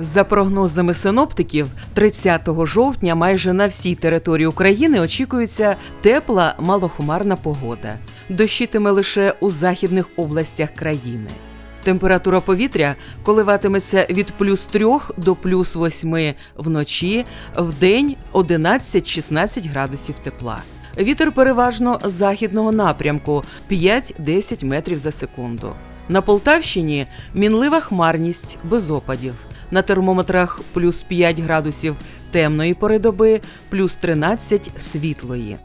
За прогнозами синоптиків, 30 жовтня майже на всій території України очікується тепла малохмарна погода. Дощитиме лише у західних областях країни. Температура повітря коливатиметься від плюс 3 до плюс 8 вночі, вдень 11-16 градусів тепла. Вітер переважно західного напрямку 5-10 метрів за секунду. На Полтавщині мінлива хмарність без опадів. На термометрах плюс 5 градусів темної пори доби, плюс 13 світлої.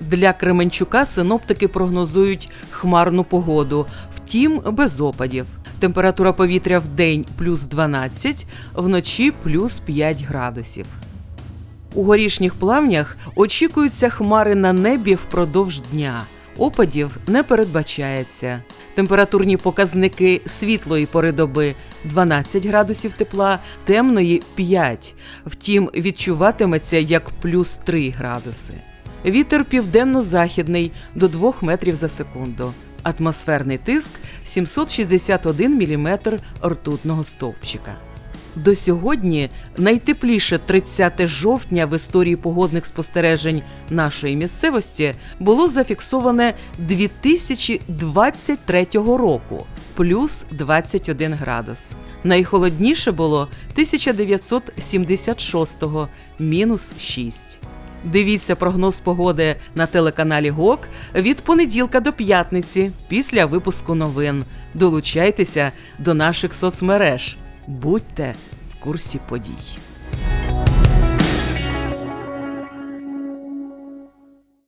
Для Кременчука синоптики прогнозують хмарну погоду, втім без опадів. Температура повітря в день плюс 12, вночі плюс 5 градусів. У горішніх плавнях очікуються хмари на небі впродовж дня. Опадів не передбачається. Температурні показники світлої пори доби 12 градусів тепла, темної 5. Втім, відчуватиметься як плюс 3 градуси. Вітер південно-західний до 2 метрів за секунду. Атмосферний тиск 761 мм ртутного стовпчика. До сьогодні найтепліше 30 жовтня в історії погодних спостережень нашої місцевості було зафіксоване 2023 року плюс 21 градус. Найхолодніше було 1976 мінус 6. Дивіться прогноз погоди на телеканалі ГОК від понеділка до п'ятниці після випуску новин. Долучайтеся до наших соцмереж. Будьте в курсі подій.